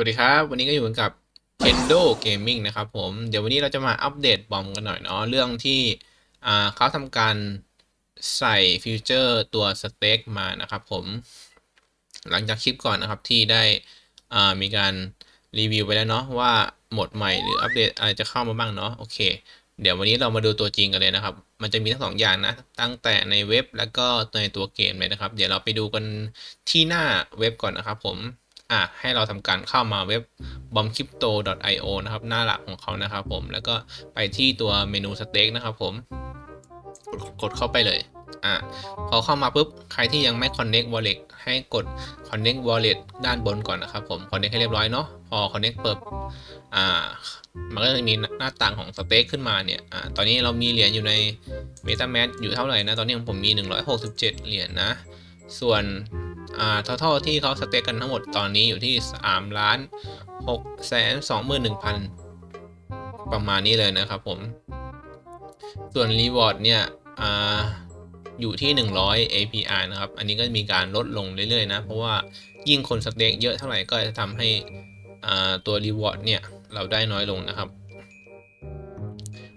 สวัสดีครับ วันนี้ก็อยู่กันกับ Kendo Gaming นะครับผมเดี๋ยววันนี้เราจะมาอัปเดตบอมกันหน่อยเนาะเรื่องที่เขาทำการใส่ฟิวเจอร์ตัวสเต็กมานะครับผม หลังจากคลิปก่อนนะครับที่ได้มีการรีวิวไปแล้วเนาะว่าโหมดใหม่หรืออัปเดตอะไรจะเข้ามาบ้างเนาะโอเค เดี๋ยววันนี้เรามาดูตัวจริงกันเลยนะครับ มันจะมีทั้งสองอย่างนะ ตั้งแต่ในเว็บแล้วก็ในตัวเกมเลยนะครับ เดี๋ยวเราไปดูกันที่หน้าเว็บก่อนนะครับผม อะให้เราทำการเข้ามาเว็บ bombcrypto.io นะครับ หน้าหลักของเขานะครับผมแล้วก็ไปที่ตัวเมนูสเต็กนะครับผมกดกดเข้าไปเลยอะพอเข้ามาปุ๊บ ใครที่ยังไม่ connect wallet ให้กด connect wallet ด้านบนก่อนนะครับผม connect ให้เรียบร้อยเนาะ พอ connect เปิดอ่า มันก็จะมีหน้าต่างของสเต็กขึ้นมาเนี่ย อ่า ตอนนี้เรามีเหรียญอยู่ใน MetaMask อยู่เท่าไหร่นะ ตอนนี้ของผมมี 167 เหรียญนะส่วน อ่า total ที่เขาสเต็กกันทั้งหมดตอนนี้อยู่ที่3ล้าน6แสน21,000 ประมาณนี้เลยนะครับผม ส่วน reward เนี่ยอ่าอยู่ที่ 100 APR นะครับ อันนี้ก็มีการลดลงเรื่อยๆนะ เพราะว่ายิ่งคนสเต็กเยอะเท่าไหร่ก็จะทำให้ตัว reward เนี่ยเราได้น้อยลงนะครับ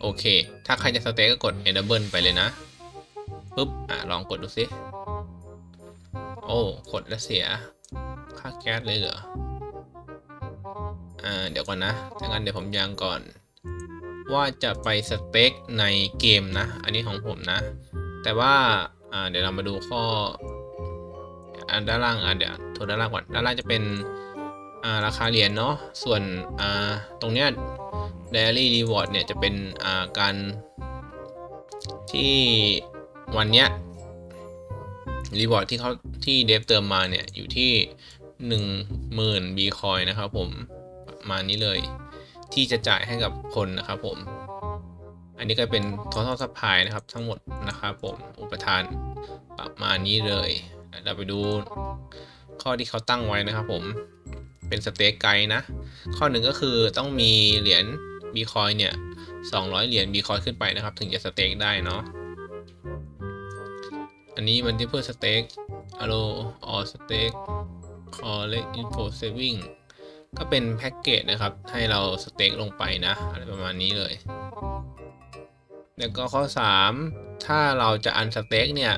โอเค ถ้าใครจะสเต็กก็กด enable ไปเลยนะปุ๊บอลองกดดูสิ โอ้กดแล้วเสีย ค่าแก๊สเลยเหรอ อ่า เดี๋ยวก่อนนะถ้างั้นเดี๋ยวผมยังก่อน ว่าจะไปสเต็กในเกมนะ อันนี้ของผมนะ แต่ว่า อ่า เดี๋ยวเรามาดูข้อ อันด้านล่าง อ่าเดี๋ยวโทรด้านล่างก่อน ด้านล่างจะเป็น อ่า ราคาเหรียญเนาะ ส่วน อ่า ตรงเนี้ย Daily Reward เนี่ยจะเป็น อ่า การที่วันเนี้ย รีวอร์ดที่เขาที่เดฟเติมมาเนี่ย อยู่ที่หนึ่งหมื่นบีคอยนะครับผมประมาณนี้เลย ที่จะจ่ายให้กับคนนะครับผม อันนี้ก็เป็น total supply นะครับ ทั้งหมดนะครับผมอุปทานประมาณนี้เลยเราไปดูข้อที่เขาตั้งไว้นะครับผมเป็นสเต็กไกด์นะ ข้อหนึ่งก็คือต้องมีเหรียญบีคอยเนี่ย200 เหรียญบีคอยขึ้นไปนะครับ ถึงจะสเต็กได้เนาะ อันนี้มันที่เพื่อสเต็กอโลออสเต็กคอเลอินโฟเซวิงก็เป็นแพ็กเกจนะครับ ให้เราสเต็กลงไปนะ อะไรประมาณนี้เลย แล้วก็ข้อ 3 ถ้าเราจะอันสเต็กเนี่ย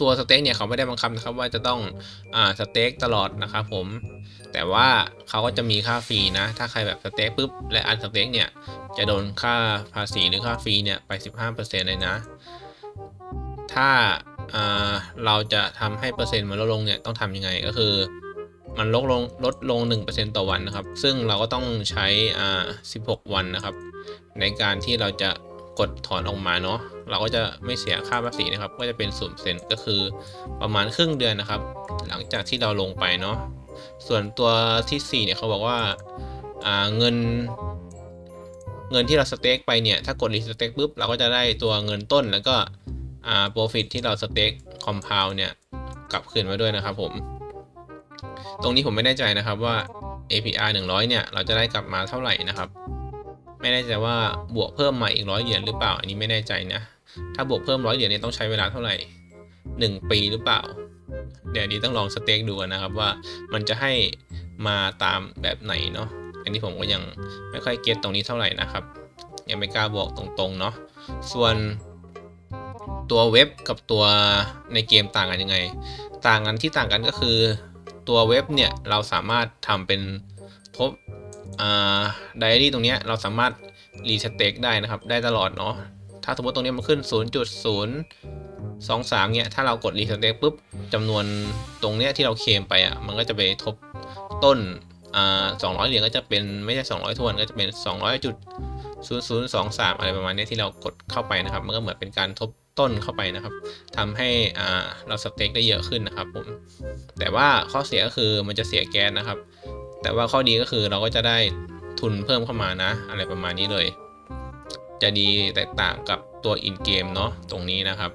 ตัวสเต็กเนี่ยเขาไม่ได้บังคับนะครับว่าจะต้องอ่าสเต็กตลอดนะครับผม แต่ว่าเขาก็จะมีค่าฟรีนะ ถ้าใครแบบสเต็กปุ๊บและอันสเต็กเนี่ยจะโดนค่าภาษีหรือค่าฟรีเนี่ยไป 15%เลยนะ ถ้าเราจะทำให้เปอร์เซ็นต์มันลดลงเนี่ยต้องทำยังไงก็คือ มันลดลงลดลง 1%ต่อวันนะครับ ซึ่งเราก็ต้องใช้อ่า16 วันนะครับ ในการที่เราจะกดถอนออกมาเนาะเราก็จะไม่เสียค่าภาษีนะครับ ก็จะเป็น0%ก็คือประมาณครึ่งเดือนนะครับ หลังจากที่เราลงไปเนาะส่วนตัวที่4เนี่ยเขาบอกว่าอ่าเงิน เงินที่เราสเต็กไปเนี่ยถ้ากดรีสเต็กปุ๊บเราก็จะได้ตัวเงินต้นแล้วก็ อ่า profit ที่เราสเต็กคอมเพลเนี่ยกลับคืนมาด้วยนะครับผม ตรงนี้ผมไม่แน่ใจนะครับว่า APR 100 เนี่ย เราจะได้กลับมาเท่าไหร่นะครับ ไม่แน่ใจว่าบวกเพิ่มมาอีกร้อยเหรียญหรือเปล่า อันนี้ไม่แน่ใจนะ ถ้าบวกเพิ่มร้อยเหรียญเนี่ยต้องใช้เวลาเท่าไหร่ 1 ปีหรือเปล่า เดี๋ยวนี้ต้องลองสเต็กดูนะครับว่ามันจะให้มาตามแบบไหนเนาะ อันนี้ผมก็ยังไม่ค่อยเก็ตตรงนี้เท่าไหร่นะครับ ยังไม่กล้าบอกตรงๆเนาะ ส่วน ตัวเว็บกับตัวในเกมต่างกันยังไง ต่างกันที่ต่างกันก็คือตัวเว็บเนี่ยเราสามารถทำเป็นทบอ่าไดอารี่ตรงเนี้ยเราสามารถรีสเต็กได้นะครับ ได้ตลอดเนาะถ้าสมมติตรงนี้มันขึ้น 0.023เนี่ยถ้าเรากดรีสเต็กปุ๊บจำนวนตรงเนี้ยที่เราเคลมไปอะมันก็จะไปทบต้นอ่า200 เหรียญก็จะเป็นไม่ใช่ 200 ทวนก็จะเป็น 200จุด 0023 อะไรประมาณนี้ที่เรากดเข้าไปนะครับ มันก็เหมือนเป็นการทบต้นเข้าไปนะครับทำให้อ่าเราสเต็กได้เยอะขึ้นนะครับผม แต่ว่าข้อเสียก็คือมันจะเสียแก๊สนะครับ แต่ว่าข้อดีก็คือเราก็จะได้ทุนเพิ่มเข้ามานะ อะไรประมาณนี้เลย จะดีแตกต่างกับตัวอินเกมเนาะตรงนี้นะครับ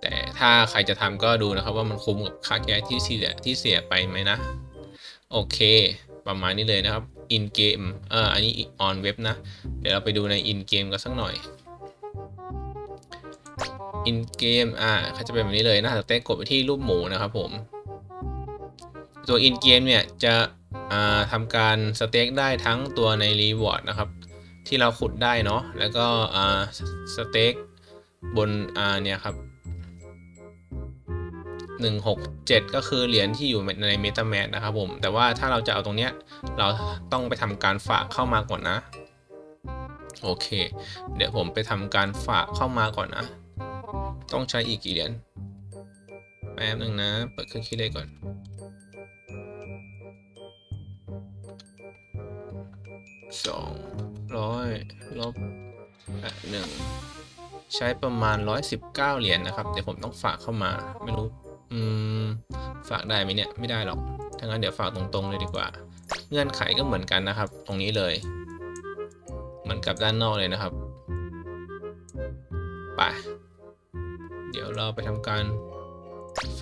แต่ถ้าใครจะทำก็ดูนะครับว่ามันคุ้มกับค่าแก๊สที่เสียที่เสียไปไหมนะ โอเค ประมาณนี้เลยนะครับ in game เอออันนี้ on web นะ เดี๋ยวเราไปดูใน in game กันสักหน่อย in game อ่าเขาจะเป็นแบบนี้เลยนะสเต็กกดไปที่รูปหมูนะครับผม ตัวอินเกมเนี่ยจะอ่าทำการสเต็กได้ทั้งตัวในรีวอร์ดนะครับ ที่เราขุดได้เนาะแล้วก็อ่าสเต็กบนอ่าเนี่ยครับ 167 ก็คือเหรียญที่อยู่ใน MetaMask นะครับผม แต่ว่าถ้าเราจะเอาตรงเนี้ย เราต้องไปทำการฝากเข้ามาก่อนนะ โอเค เดี๋ยวผมไปทำการฝากเข้ามาก่อนนะ ต้องใช้อีกกี่เหรียญ แป๊บนึงนะ เปิดเครื่องคิดเลขก่อน สองร้อยลบหนึ่งใช้ประมาณ 119 เหรียญนะครับ เดี๋ยวผมต้องฝากเข้ามา ไม่รู้ อืม ฝากได้ไหมเนี่ย ไม่ได้หรอก ถ้างั้นเดี๋ยวฝากตรงๆเลยดีกว่า เงื่อนไขก็เหมือนกันนะครับ ตรงนี้เลย เหมือนกับด้านนอกเลยนะครับ ไป เดี๋ยวเราไปทำการ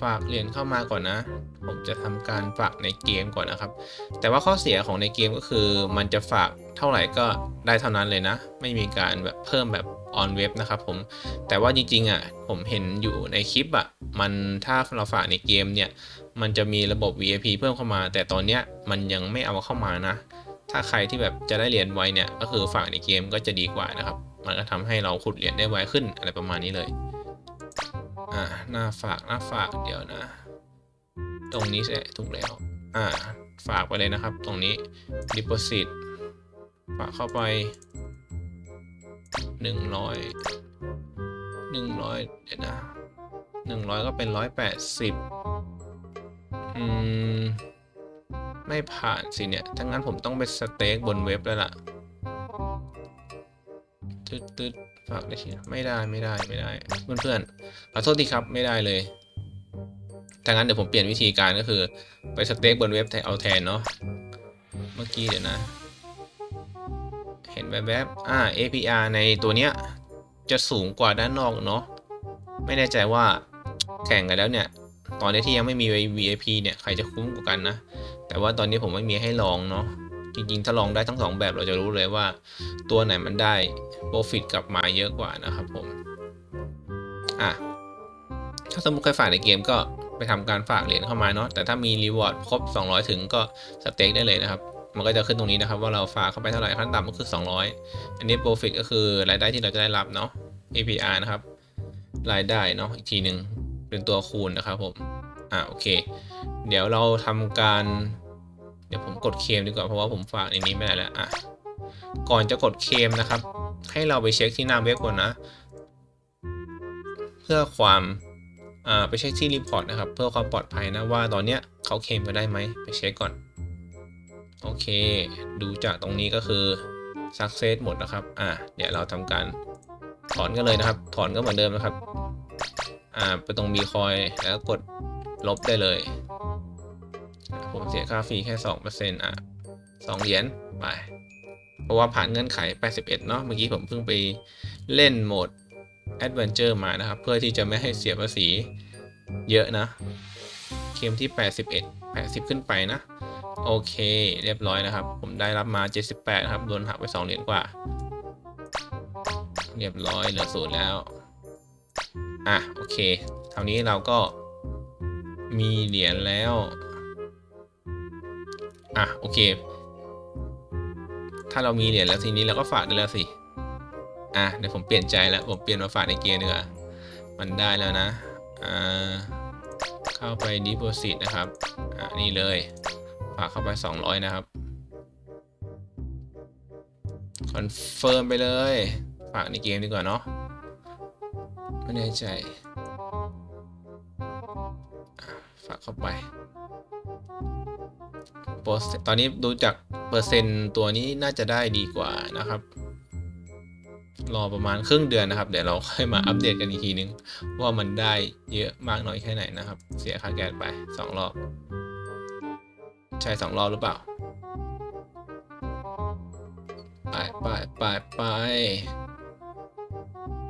ฝากเหรียญเข้ามาก่อนนะ ผมจะทำการฝากในเกมก่อนนะครับ แต่ว่าข้อเสียของในเกมก็คือ มันจะฝากเท่าไหร่ก็ได้เท่านั้นเลยนะ ไม่มีการแบบเพิ่มแบบ ออนเว็บนะครับผม แต่ว่าจริงๆอะผมเห็นอยู่ในคลิปอะมันถ้าเราฝากในเกมเนี่ย มันจะมีระบบ VIP เพิ่มเข้ามา แต่ตอนเนี้ยมันยังไม่เอาเข้ามานะ ถ้าใครที่แบบจะได้เหรียญไวเนี่ย ก็คือฝากในเกมก็จะดีกว่านะครับ มันก็ทำให้เราขุดเหรียญได้ไวขึ้นอะไรประมาณนี้เลย อ่าหน้าฝากหน้าฝากเดี๋ยวนะ ตรงนี้ใช่ถูกแล้ว อ่าฝากไปเลยนะครับ ตรงนี้ deposit ฝากเข้าไป หนึ่งร้อยหนึ่งร้อยเดี๋ยวนะหนึ่งร้อยก็เป็นร้อยแปดสิบอืม ไม่ผ่านสิเนี่ย ถ้างั้นผมต้องไปสเต็กบนเว็บแล้วล่ะตึ๊ดตึ๊ดฝากได้ทีไม่ได้ไม่ได้ไม่ได้ เพื่อนเพื่อนขอโทษทีครับไม่ได้เลยถ้างั้นเดี๋ยวผมเปลี่ยนวิธีการก็คือ ไปสเต็กบนเว็บเอาแทนเนาะ เมื่อกี้เดี๋ยวนะ เห็นแวบๆอ่า APR ในตัวเนี้ยจะสูงกว่าด้านนอกเนาะไม่แน่ใจว่าแข่งกันแล้วเนี่ย ตอนนี้ที่ยังไม่มี VIP เนี่ยใครจะคุ้มกว่ากันนะ แต่ว่าตอนนี้ผมไม่มีให้ลองเนาะจริงๆ ถ้าลองได้ทั้งสองแบบเราจะรู้เลยว่าตัวไหนมันได้ profit กลับมาเยอะกว่านะครับผม อะ ถ้าสมมติใครฝากในเกมก็ไปทำการฝากเหรียญเข้ามาเนาะแต่ถ้ามีรีวอร์ดครบ 200 ถึงก็สเต็กได้เลยนะครับ มันก็จะขึ้นตรงนี้นะครับว่าเราฝากเข้าไปเท่าไหร่ขั้นต่ำก็คือ 200 อันนี้ profit ก็คือรายได้ที่เราจะได้รับเนาะ APR นะครับ รายได้เนาะอีกทีหนึ่งเป็นตัวคูณนะครับผม อ่าโอเค เดี๋ยวเราทำการ เดี๋ยวผมกดเคมดีกว่าเพราะว่าผมฝากในนี้ไม่ได้แล้ว อะ ก่อนจะกดเคมนะครับ ให้เราไปเช็คที่หน้าเว็บก่อนนะ เพื่อความอ่าไปเช็คที่รีพอร์ตนะครับ เพื่อความปลอดภัยนะว่าตอนเนี้ยเขาเคมกันได้ไหมไปเช็คก่อน โอเค ดูจากตรงนี้ก็คือ success หมดนะครับ อ่าเดี๋ยวเราทำการถอนกันเลยนะครับ ถอนก็เหมือนเดิมนะครับ อ่า ไปตรงมีคอยแล้วกดลบได้เลย ผมเสียค่าฟรีแค่สองเปอร์เซ็นต์อะสองเหรียญไป เพราะว่าผ่านเงื่อนไข 81 เนาะ เมื่อกี้ผมเพิ่งไปเล่นโหมด Adventure มานะครับ เพื่อที่จะไม่ให้เสียภาษีเยอะนะเคมที่ 81 80 ขึ้นไปนะ โอเค เรียบร้อยนะครับ ผมได้รับมา 78 ครับ โดนหักไป 2 เหรียญกว่า เรียบร้อยเหลือศูนย์แล้ว อะ โอเคคราวนี้เราก็มีเหรียญแล้ว อะ โอเค ถ้าเรามีเหรียญแล้วทีนี้เราก็ฝากได้แล้วสิ อะ เดี๋ยวผมเปลี่ยนใจแล้ว ผมเปลี่ยนมาฝากในเกมดีกว่ามันได้แล้วนะ อ่า เข้าไป deposit นะครับ อะ นี่เลย ฝากเข้าไป 200 นะครับ คอนเฟิร์มไปเลยฝากในเกมดีกว่าเนาะไม่แน่ใจฝากเข้าไปโปรเซตอนนี้ดูจากเปอร์เซ็นต์ตัวนี้น่าจะได้ดีกว่านะครับ รอประมาณครึ่งเดือนนะครับ เดี๋ยวเราค่อยมาอัปเดตกันอีกทีนึง ว่ามันได้เยอะมากน้อยแค่ไหนนะครับ เสียค่าแก๊สไปสองรอบ ใช่สองรอบหรือเปล่า ไปไปไปไป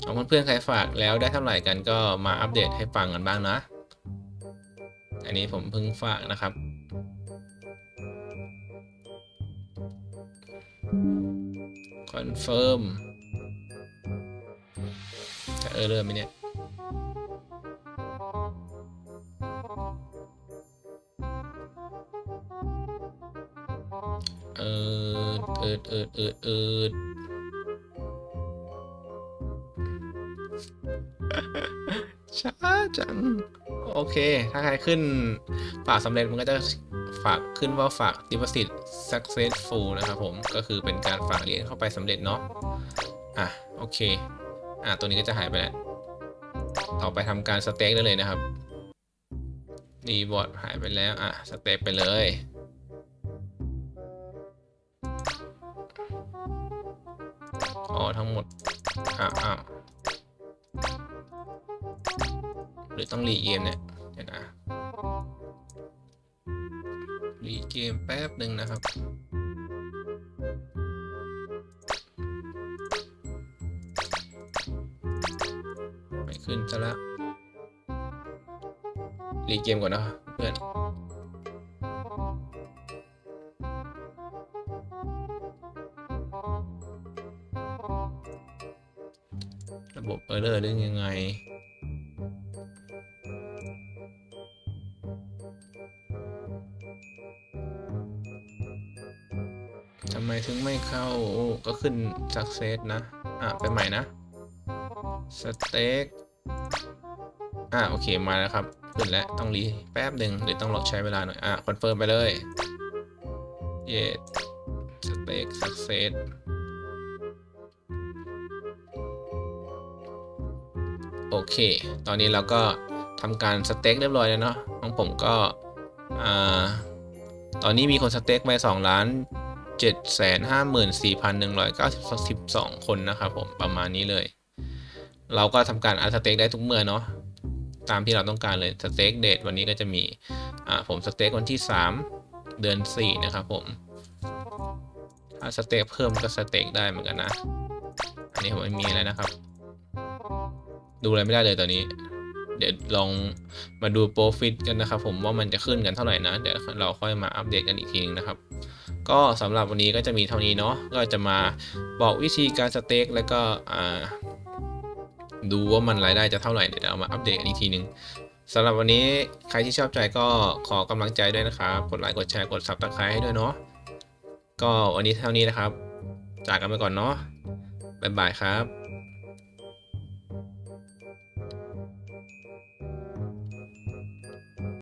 เอาเพื่อนๆใครฝากแล้วได้เท่าไหร่กันก็มาอัปเดตให้ฟังกันบ้างนะ อันนี้ผมเพิ่งฝากนะครับ คอนเฟิร์มจะเออเริ่มไหมเนี่ย เออเอิดเอิดเอิดเอิดช้าจัง โอเค ถ้าใครขึ้นฝากสำเร็จมันก็จะฝากขึ้นว่าฝาก deposit successful นะครับผม ก็คือเป็นการฝากเหรียญเข้าไปสำเร็จเนาะ อะ โอเค อะ ตัวนี้ก็จะหายไปแล้ว ต่อไปทำการสเต็กได้เลยนะครับดีบอร์ดหายไปแล้ว อะ สเต็กไปเลย อ๋อ ทั้งหมด อ้าวอ้าวหรือต้องรีเกมเนี่ย เดี๋ยวนะ รีเกมแป๊บหนึ่งนะครับไม่ขึ้นซะแล้วรีเกมก่อนนะเพื่อน ระบบเออร์เลอร์เรื่องยังไง ทำไมถึงไม่เข้าก็ขึ้น success นะ อะ ไปใหม่นะ สเต็กอะ โอเคมาแล้วครับ ขึ้นแล้ว ต้องรีแป๊บหนึ่งหรือต้องรอใช้เวลาหน่อย อะ คอนเฟิร์มไปเลย เยสสเต็ก success โอเค ตอนนี้เราก็ทำการสเต็กเรียบร้อยแล้วเนาะของผมก็ตอนนี้มีคนสเต็กไป2ล้าน7 5 4 1 9 2 คนนะครับผมประมาณนี้เลย เราก็ทำการอัดสเต็กได้ทุกเมื่อเนาะตามที่เราต้องการเลยสเต็กเดทวันนี้ก็จะมีผมสเต็กวันที่ 3 เดือน 4 นะครับผมถ้าสเต็กเพิ่มก็สเต็กได้เหมือนกันนะ อันนี้ผมไม่มีอะไรนะครับ ดูอะไรไม่ได้เลยตอนนี้ เดี๋ยวลองมาดูโปรฟิตกันนะครับ ผมว่ามันจะขึ้นกันเท่าไหร่นะ เดี๋ยวเราค่อยมาอัปเดตกันอีกทีนึงนะครับ ก็สำหรับวันนี้ก็จะมีเท่านี้เนาะก็จะมาบอกวิธีการสเต็กแล้วก็อ่าดูว่ามันรายได้จะเท่าไหร่เดี๋ยวเอามาอัปเดตกันอีกทีนึงสำหรับวันนี้ใครที่ชอบใจก็ขอกำลังใจด้วยนะครับกดไลค์กดแชร์กด subscribe ให้ด้วยเนาะก็วันนี้เท่านี้นะครับ จากกันไปก่อนเนาะบ๊ายบายครับ